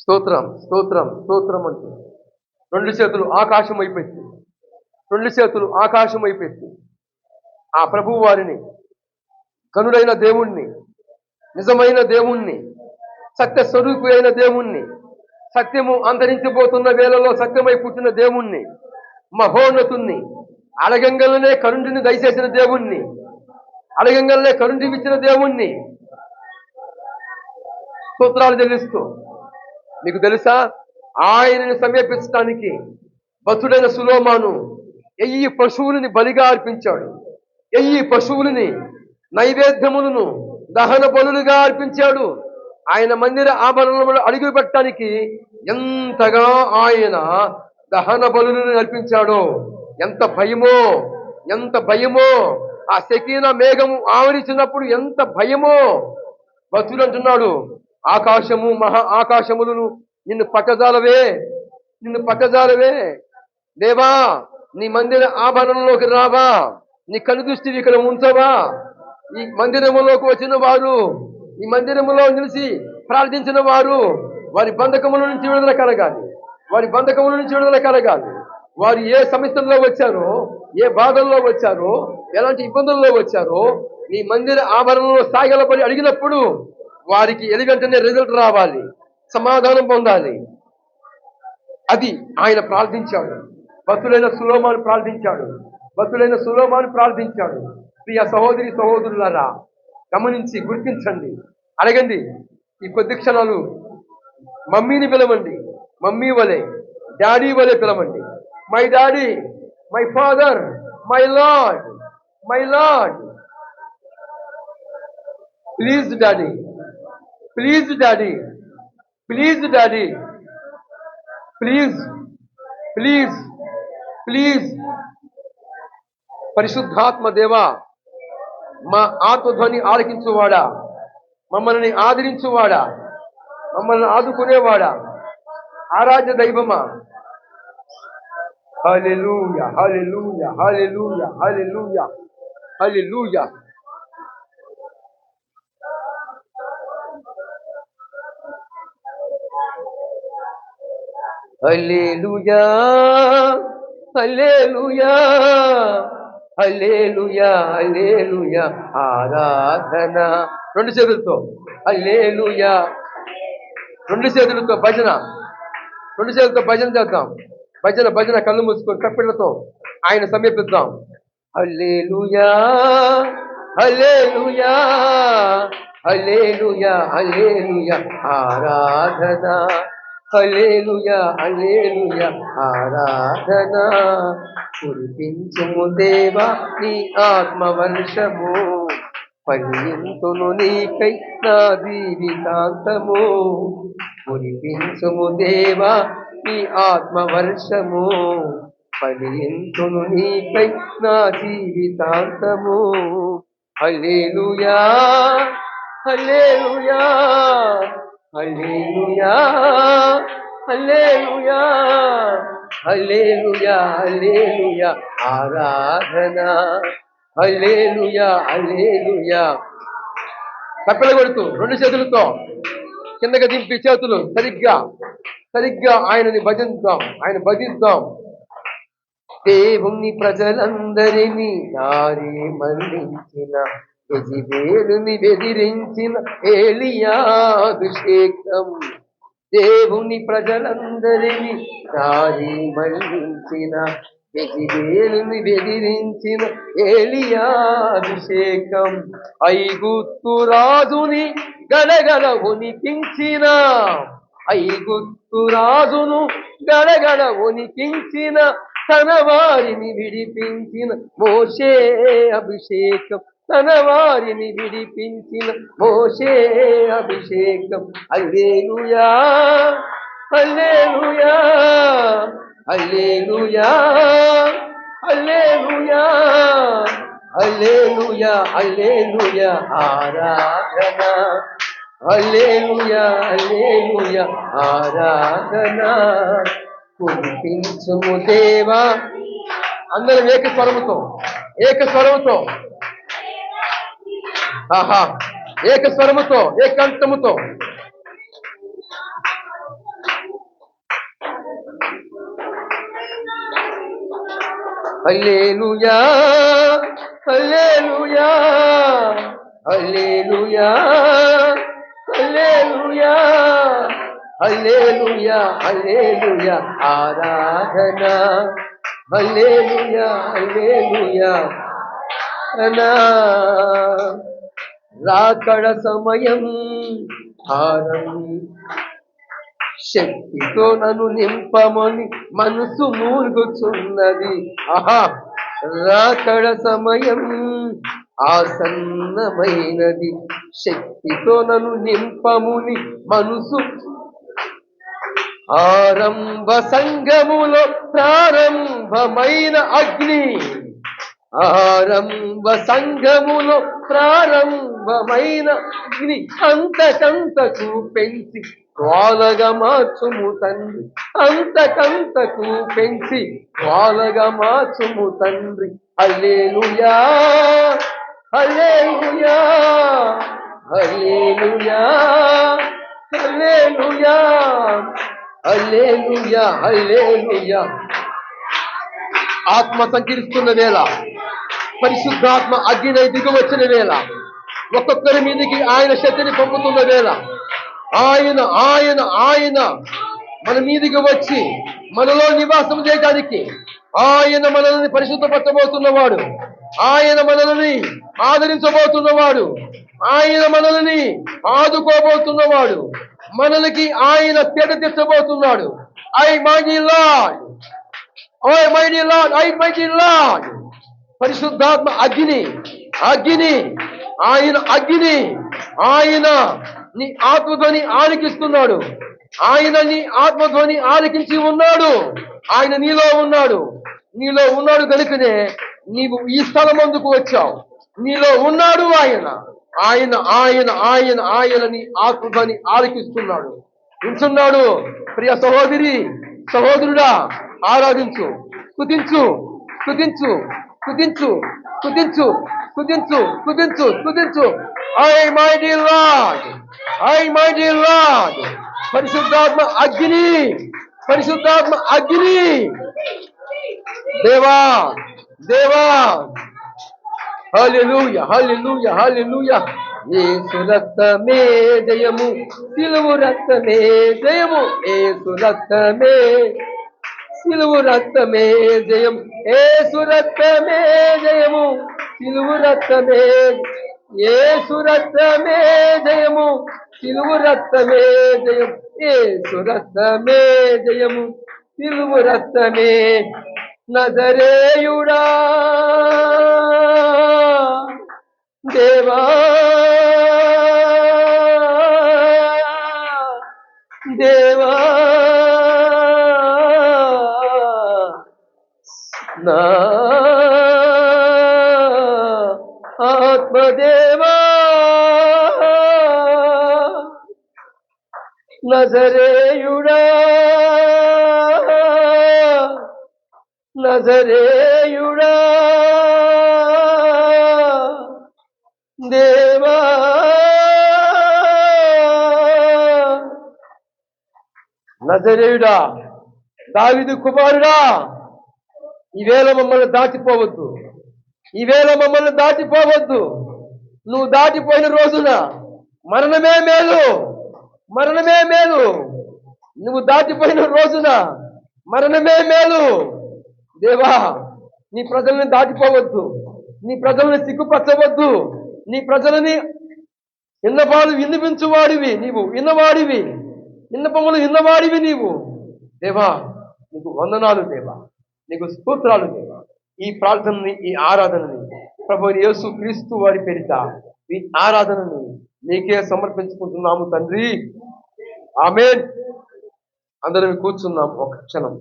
స్తోత్రం స్తోత్రం స్తోత్రం అంటుంది రెండు చేతులు ఆకాశం అయిపోయింది. రెండు చేతులు ఆకాశం అయిపోయింది. ఆ ప్రభువు వారిని కనుడైన దేవుణ్ణి నిజమైన దేవుణ్ణి సత్య స్వరూపి అయిన దేవుణ్ణి సత్యము అంతరించిపోతున్న వేళలో సత్యమై పుట్టిన దేవుణ్ణి మహోన్నతుణ్ణి అడగంగలనే కరుణిని దయచేసిన దేవుణ్ణి అడగంగలనే కరుణివిచ్చిన దేవుణ్ణి. స్తోత్రాలు చెల్లిస్తూ మీకు తెలుసా? ఆయనని సమీపించడానికి భక్తుడైన సులోమాను ఎయ్యి పశువులని బలిగా అర్పించాడు. ఎయ్యి పశువులని నైవేద్యములను దహన బలులుగా అర్పించాడు. ఆయన మందిర ఆభరణములు అడుగు పెట్టడానికి ఎంతగా ఆయన దహన బలులను అర్పించాడో ఎంత భయమో ఎంత భయమో. ఆ శకీన మేఘము ఆవరించినప్పుడు ఎంత భయమో. భక్తుడు అంటున్నాడు ఆకాశము మహా ఆకాశములను నిన్ను పక్కజాలవే నిన్ను పక్కజాలవే దేవా నీ మందిర ఆభరణంలోకి రావా నీ కనుదృష్టిని ఇక్కడ ఉంచవా. ఈ మందిరములోకి వచ్చిన వారు ఈ మందిరములో నిలిచి ప్రార్థించిన వారు వారి బంధకముల నుంచి విడుదల కలగాలి. వారి బంధకముల నుంచి విడుదల కలగాలి. వారు ఏ సమస్యల్లో వచ్చారో ఏ బాధల్లో వచ్చారో ఎలాంటి ఇబ్బందుల్లో వచ్చారో నీ మందిర ఆభరణంలో సాగలపడి అడిగినప్పుడు వారికి ఎలుగంటనే రిజల్ట్ రావాలి. సమాధానం పొందాలి. అది ఆయన ప్రార్థించాడు. భక్తులైన సులోమాను ప్రార్థించాడు. భక్తులైన సులోమాను ప్రార్థించాడు. ప్రియ సహోదరి సహోదరులారా గమనించి గుర్తించండి. అడగండి ఈ కొద్ది క్షణాలు మమ్మీని పిలవండి. మమ్మీ వలె డాడీ వలె పిలవండి. My daddy my father my lord my lord please daddy please daddy please daddy please please please పరిశుద్ధాత్మ దేవా మా ఆత్మధ్వని ఆలకించువాడా మమ్మల్ని ఆదరించువాడా మమ్మల్ని ఆదుకునేవాడా ఆరాధ్య దైవమా hallelujah hallelujah hallelujah hallelujah hallelujah hallelujah hallelujah hallelujah hallelujah. ఆరాధన. రెండు చేతులతో. హల్లెలూయా. రెండు చేతులతో భజన. రెండు చేతులతో భజన చేద్దాం. భజన భజన కళ్ళు మూసుకొని కప్పిళ్ళతో ఆయన సమీపిద్దాం. హల్లెలూయా హల్లెలూయా హల్లెలూయా హల్లెలూయా. ఆరాధన. హలేలుయా హలేలుయా ఆరాధన కురిపించము దేవా నీ ఆత్మవర్షము పల్లింతును నీకై నా జీవితాంతము. కురిపించము దేవా నీ ఆత్మవర్షము పలింతును నీకై నా జీవితాంతము. Hallelujah hallelujah hallelujah hallelujah hallelujah hallelujah ఆరాధన హల్లెలూయా హల్లెలూయా. కప్పెల కొడుతూ రెండు చేతులతో కిందకి దింపి చేతులు సరిగ్గా సరిగ్గా ఆయనని భజిద్దాం ఆయన భజిద్దాం. దేవుని ప్రజలందరినీ దారి మళ్ళించిన యజివేలుని బెదిరించిన ఏలియాభిషేకం. దేవుని ప్రజలందరినీ దారి మళ్ళించిన యజివేలుని బెదిరించిన ఏలియాభిషేకం ఐగుత్తు రాజుని గడగడ ఉనికించిన ఐగుత్తు రాజును గడగడ ఉనికించిన తన వారిని విడిపించిన మోషే అభిషేకం. తన వారిని విడిపించిన మోషే అభిషేకం అల్లేలుయా అల్లేలుయా అల్లేలుయా అల్లేలుయా అల్లేలుయా అల్లేలుయా ఆరాధన అల్లేలుయా అల్లేలుయా ఆరాధన కురిపించుము దేవా అందరం ఏక స్వరముతో ఏక స్వరముతో ఆహా. ఏక స్వరముతో ఏకంఠముతో హల్లెలూయా హల్లేలుయా హల్లేలుయా హల్లెలూయా హల్లెలూయా హల్లెలూయా. ఆరాధన హల్లెలూయా హల్లెలూయా. అనా. రాకడ సమయం హారం శక్తితో నన్ను నింపమని మనసు మూలుగుచున్నది. ఆహా రాకడ సమయం ఆసన్నమైనది. శక్తితో నన్ను నింపముని మనసు ఆరంభ సంగములో ప్రారంభమైన అగ్ని. ఆరంభ సంఘములో ప్రారంభమైన అగ్ని అంతకంతకు పెంచి వాలగా మార్చుము తండ్రి. అంతకంతకు పెంచి వాలగా మార్చుము తండ్రి. హల్లెలూయా హల్లెలూయా హల్లెలూయా హల్లెలూయా హల్లెలూయా హల్లెలూయా. ఆత్మ సంకీర్స్తున్న వేళ పరిశుద్ధాత్మ అగ్ని దిగి వచ్చిన వేళ ఒక్కొక్కరి మీదకి ఆయన శక్తిని పంపుతున్న వేళ ఆయన ఆయన ఆయన మన మీదికి వచ్చి మనలో నివాసం చేయడానికి ఆయన మనల్ని పరిశుద్ధపరచబోతున్నవాడు ఆయన మనల్ని ఆదరించబోతున్నవాడు ఆయన మనల్ని ఆదుకోబోతున్నవాడు మనలకి ఆయన తేట తెచ్చబోతున్నాడు ఐ my lord O mighty lord almighty lord పరిశుద్ధాత్మ అగ్ని అగ్ని ఆయన అగ్ని ఆయన నీ ఆత్మధ్వని ఆలకిస్తున్నాడు. ఆయన నీ ఆత్మధ్వని ఆలకించి ఉన్నాడు. ఆయన నీలో ఉన్నాడు. నీలో ఉన్నాడు కనుకనే నీవు ఈ స్థలం అందుకు వచ్చావు. నీలో ఉన్నాడు ఆయన. ఆయన ఆయన ఆయన ఆయన నీ ఆత్మధ్వని ఆలకిస్తున్నాడు. వింటున్నాడు? ప్రియ సహోదరి సహోదరుడా ఆరాధించు స్థుతించు స్థుతించు స్తుతించు స్తుతించు స్తుతించు స్తుతించు స్తుతించు I my D lord I my D lord పరిశుద్ధాత్మ అగ్ని పరిశుద్ధాత్మ అగ్ని దేవా దేవా హల్లెలూయా హల్లెలూయా హల్లెలూయా యేసు రక్తమే జయము సిలువు రక్తమే జయము యేసు రక్తమే సిలువు రక్తమే జయం. ఏసు రక్తమే జయము? సిలువు రక్తమే. ఏసు రక్తమే జయము? సిలువు రక్తమే జయం. ఏసు రక్తమే జయము? సిలువు రక్తమే. నజరేయుడా. దేవా. దేవా. ఆత్మదేవా నజరేయుడా నజరేయుడా దేవా నజరేయుడా దావిదు కుమారుడా ఈవేళ మమ్మల్ని దాచిపోవద్దు. ఈవేళ మమ్మల్ని దాటిపోవద్దు. నువ్వు దాటిపోయిన రోజున మరణమే మేలు. మరణమే మేలు. నువ్వు దాటిపోయిన రోజున మరణమే మేలు. దేవా నీ ప్రజల్ని దాటిపోవద్దు. నీ ప్రజల్ని సిగ్గుపరచవద్దు. నీ ప్రజలని ఇన్నపాలు వినిపించువాడివి నీవు విన్నవాడివి. ఇన్నపములు విన్నవాడివి నీవు. దేవా నీకు వందనాలు దేవా. నీకు స్తోత్రాలు దేవా. ఈ ప్రార్థనని ఈ ఆరాధనని ప్రభు యేసు క్రీస్తు వారి పేరిట ఈ ఆరాధనని నీకే సమర్పించుకుంటున్నాము తండ్రి. ఆమె అందరం కూర్చున్నాం ఒక క్షణం.